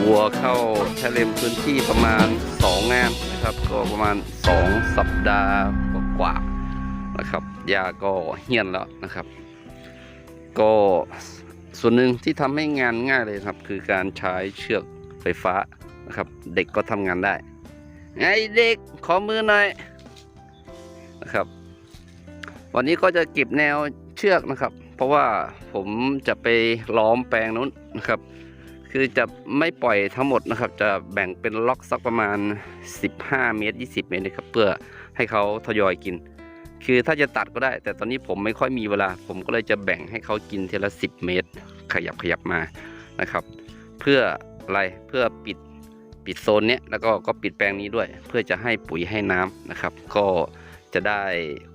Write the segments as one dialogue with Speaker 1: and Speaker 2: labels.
Speaker 1: วัวเข้าชะเลมพื้นที่ประมาณ 2 งานนะครับ ก็ประมาณ 2 สัปดาห์กว่าๆนะครับยาก็เหี่ยนแล้วนะครับ ก็ส่วนหนึ่งที่ทำให้งานง่ายเลยครับ คือการใช้เชือกไฟฟ้านะครับ เด็กก็ทำงานได้ไงเด็กขอมือหน่อยนะครับ วันนี้ก็จะเก็บแนวเชือกนะครับ เพราะว่าผมจะไปล้อมแปลงนู้นนะครับ คือจะไม่ปล่อยทั้งหมดนะครับ จะแบ่งเป็นล็อกสักประมาณ 15 เมตร 20 เมตรนะครับเพื่อให้เขาทยอยกิน คือถ้าจะตัดก็ได้ แต่ตอนนี้ผมไม่ค่อยมีเวลา ผมก็เลยจะแบ่งให้เขากินทีละ 10 เมตร ขยับขยับมานะครับ เพื่ออะไรเพื่อปิดปิดโซนเนี้ยแล้วก็ก็ปิดแปลงนี้ด้วย เพื่อจะให้ปุ๋ยให้น้ำนะครับ ก็ จะได้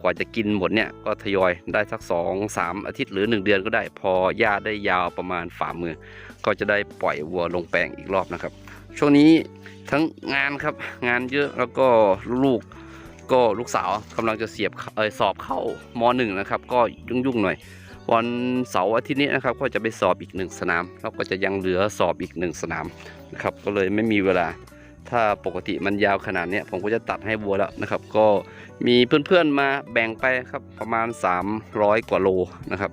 Speaker 1: กว่าจะกินหมดเนี่ยก็ทยอยได้สัก2อสามอาทิตย์หรือ 1 เดือนก็ได้ พอหญ้าได้ยาวประมาณฝ่ามือ ก็จะได้ปล่อยวัวลงแปลงอีกรอบนะครับ ช่วงนี้ทั้งงานครับงานเยอะแล้วก็ลูกก็ลูกสาวกำลังจะเสียบเออสอบเข้ามหนึ่งนะครับ ก็ยุ่งๆหน่อย วันเสาร์อาทิตย์นี้นะครับ ก็จะไปสอบอีกหนึ่งสนาม แล้วก็จะยังเหลือสอบอีกหนึ่งสนามนะครับ ก็เลยไม่มีเวลา ถ้าปกติมันยาวขนาดนี้ผมก็จะตัดให้วัวแล้วนะครับ ก็มีเพื่อนๆมาแบ่งไปครับประมาณ 300 กว่าโลนะครับ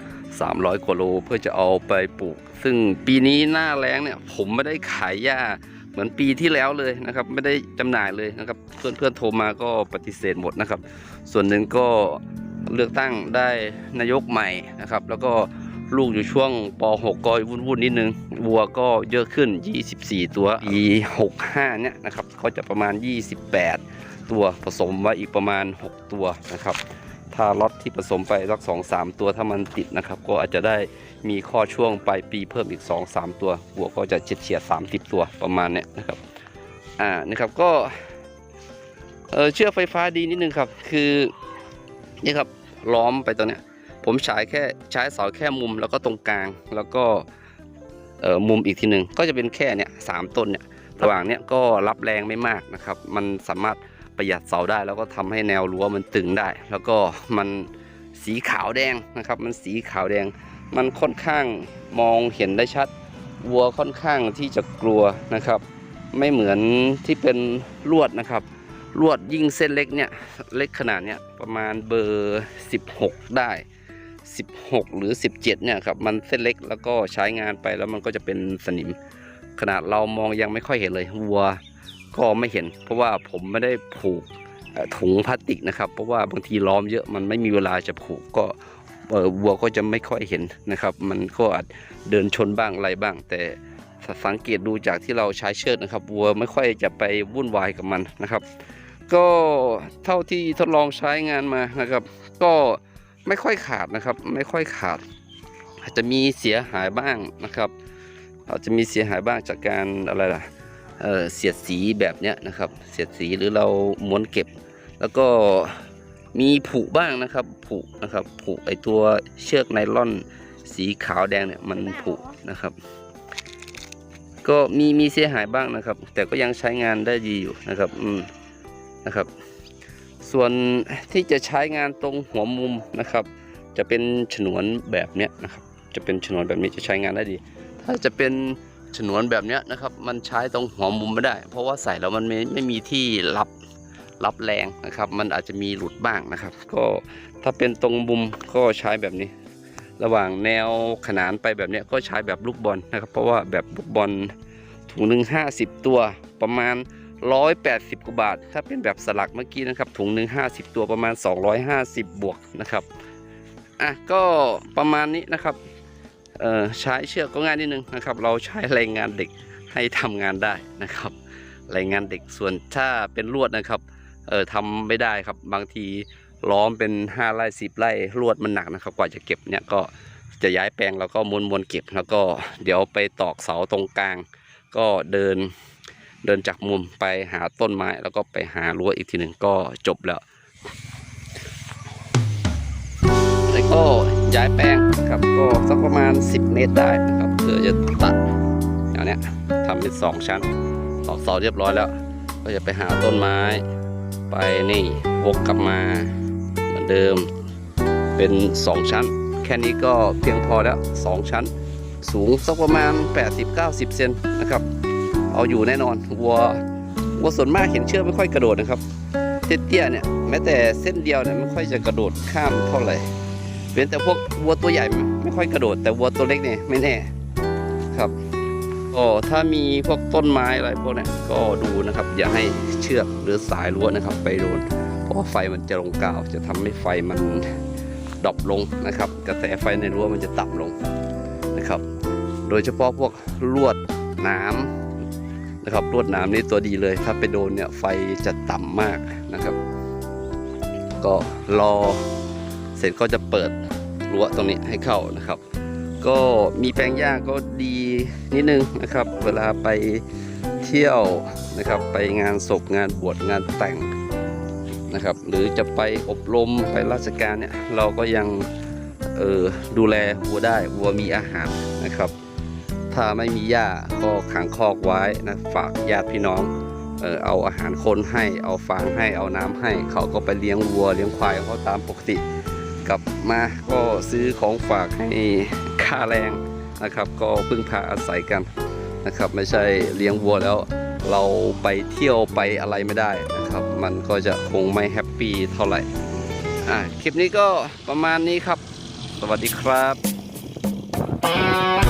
Speaker 1: 300 กว่าโลเพื่อจะเอาไปปลูก ซึ่งปีนี้หน้าแล้งเนี่ยผมไม่ได้ขายหญ้าเหมือนปีที่แล้วเลยนะครับ ไม่ได้จำหน่ายเลยนะครับ เพื่อนๆโทรมาก็ปฏิเสธหมดนะครับ ส่วนหนึ่งก็เลือกตั้งได้นายกใหม่นะครับ แล้วก็ ลูกอยู่ช่วงป .6 ก็วุ่นๆนิดนึงวัวก็เยอะขึ้น 24 ตัวปี65 เนี่ยนะครับก็จะประมาณ 28 ตัวผสมไว้อีกประมาณ 6 ตัวนะครับ ถ้าล็อตที่ผสมไปสักสองสามตัวถ้ามันติดนะครับ ก็อาจจะได้มีข้อช่วงปลายปีเพิ่มอีก 2 3 ตัววัวก็จะเฉียดเฉียดสามสิบตัวประมาณเนี้ยนะครับอ่านะครับก็เออเชือกไฟฟ้าดีนิดนึงครับ คือนี่ครับล้อมไปตัวเนี้ย ผมใช้แค่ใช้เสาแค่มุมแล้วก็ตรงกลางแล้วก็มุมอีกทีหนึ่งก็จะเป็นแค่เนี่ยสามต้นเนี่ยระหว่างเนี้ยก็รับแรงไม่มากนะครับ มันสามารถประหยัดเสาได้แล้วก็ทำให้แนวรั้วมันตึงได้ แล้วก็มันสีขาวแดงนะครับ มันสีขาวแดง มันค่อนข้างมองเห็นได้ชัดวัวค่อนข้างที่จะกลัวนะครับ ไม่เหมือนที่เป็นลวดนะครับลวดยิ่งเส้นเล็กเนี่ยเล็กขนาดเนี้ยประมาณเบอร์ 16 ได้ 16 หรือ 17 เนี่ยครับมันเส้นเล็กแล้วก็ใช้งานไปแล้วมันก็จะเป็นสนิม ขนาดเรามองยังไม่ค่อยเห็นเลยวัวก็ไม่เห็น เพราะว่าผมไม่ได้ผูกถุงพลาสติกนะครับ เพราะว่าบางทีล้อมเยอะมันไม่มีเวลาจะผูกก็วัวก็จะไม่ค่อยเห็นนะครับ มันก็อาจเดินชนบ้างอะไรบ้าง แต่สังเกตดูจากที่เราใช้เชือกนะครับวัวไม่ค่อยจะไปวุ่นวายกับมันนะครับ ก็เท่าที่ทดลองใช้งานมานะครับ ก็ ไม่ค่อยขาดนะครับ ไม่ค่อยขาด อาจจะมีเสียหายบ้างนะครับ อาจจะมีเสียหายบ้างจากการอะไรล่ะเเสียดสีแบบเนี้ยนะครับ เสียดสีหรือเราม้วนเก็บ แล้วก็มีผุบ้างนะครับผุนะครับผุไอตัวเชือกไนล่อนสีขาวแดงเนี่ยมันผุนะครับ ก็มีมีเสียหายบ้างนะครับ แต่ก็ยังใช้งานได้ดีอยู่นะครับ อืมนะครับ ส่วนที่จะใช้งานตรงหัวมุมนะครับ จะเป็นฉนวนแบบเนี้ยนะครับ จะเป็นฉนวนแบบนี้จะใช้งานได้ดี ถ้าจะเป็นฉนวนแบบเนี้ยนะครับ มันใช้ตรงหัวมุมไม่ได้ เพราะว่าใส่แล้วมันไม่ไม่มีที่รับรับแรงนะครับ มันอาจจะมีหลุดบ้างนะครับ ก็ถ้าเป็นตรงมุมก็ใช้แบบนี้ ระหว่างแนวขนานไปแบบเนี้ยก็ใช้แบบลูกบอลนะครับ เพราะว่าแบบลูกบอลถุงหนึ่งห้าสิบตัวประมาณ 180กว่าบาท ถ้าเป็นแบบสลักเมื่อกี้นะครับ ถุงหนึ่ง50 ตัวประมาณ 250 บวกนะครับ อะก็ประมาณนี้นะครับเอ่อใช้เชือกก็ง่ายนิดนึงนะครับ เราใช้แรงงานเด็กให้ทำงานได้นะครับแรงงานเด็กส่วนถ้าเป็นลวดนะครับเออทำไม่ได้ครับบางทีล้อมเป็น5ไร่10ไร่ลวดมันหนักนะครับ กว่าจะเก็บเนี่ยก็จะย้ายแปลงแล้วก็ม้วนๆเก็บ แล้วก็เดี๋ยวไปตอกเสาตรงกลาง ก็เดิน เดินจากมุมไปหาต้นไม้แล้วก็ไปหารั้วอีกทีหนึ่งก็จบแล้วแล้วก็ย้ายแปลงครับก็สักประมาณ 10 เมตรได้นะครับเพื่อจะตัดอย่างเนี้ยทำเป็นสองชั้นตอกเสาเรียบร้อยแล้ว ก็จะไปหาต้นไม้ไปนี่วกกลับมาเหมือนเดิมเป็น 2 ชั้น แค่นี้ก็เพียงพอแล้ว 2 ชั้น สูงสักประมาณ 80-90 เซนนะครับ เอาอยู่แน่นอนวัววัวส่วนมากเห็นเชือกไม่ค่อยกระโดดนะครับเตี้ยๆเนี่ยแม้แต่เส้นเดียวเนี่ยไม่ค่อยจะกระโดดข้ามเท่าไหร่เว้นแต่พวกวัวตัวใหญ่ไม่ค่อยกระโดด แต่วัวตัวเล็กเนี่ยไม่แน่ครับก็ถ้ามีพวกต้นไม้อะไรพวกเนี้ก็ดูนะครับ อย่าให้เชือกหรือสายรั้วนะครับ ไปโดนเพราะไฟมันจะลงกาว จะทำให้ไฟมันดรอปลงนะครับ กระแสไฟในรั้วมันจะต่ำลงนะครับ โดยเฉพาะพวกลวดน้ำ นะครับลวดหน้ำนี่ตัวดีเลย ถ้าไปโดนเนี่ยไฟจะต่ำมากนะครับ ก็รอเสร็จก็จะเปิดรั้วตรงนี้ให้เข้านะครับ ก็มีแปลงหญ้าก็ดีนิดนึงนะครับ เวลาไปเที่ยวนะครับ ไปงานศพงานบวชงานแต่งนะครับ หรือจะไปอบรมไปราชการเนี่ยเราก็ยังเออดูแลวัวได้วัวมีอาหารนะครับ ถ้าไม่มีหญ้าก็ขังคอกไว้นะฝากญาติพี่น้องเออเอาอาหารคนให้เอาฟางให้เอาน้ำให้ เขาก็ไปเลี้ยงวัวเลี้ยงควายเขาตามปกติ กลับมาก็ซื้อของฝากให้ค่าแรงนะครับ ก็พึ่งพาอาศัยกันนะครับ ไม่ใช่เลี้ยงวัวแล้ว เราไปเที่ยวไปอะไรไม่ได้นะครับ มันก็จะคงไม่แฮปปี้เท่าไหร่อ่าคลิปนี้ก็ประมาณนี้ครับ สวัสดีครับ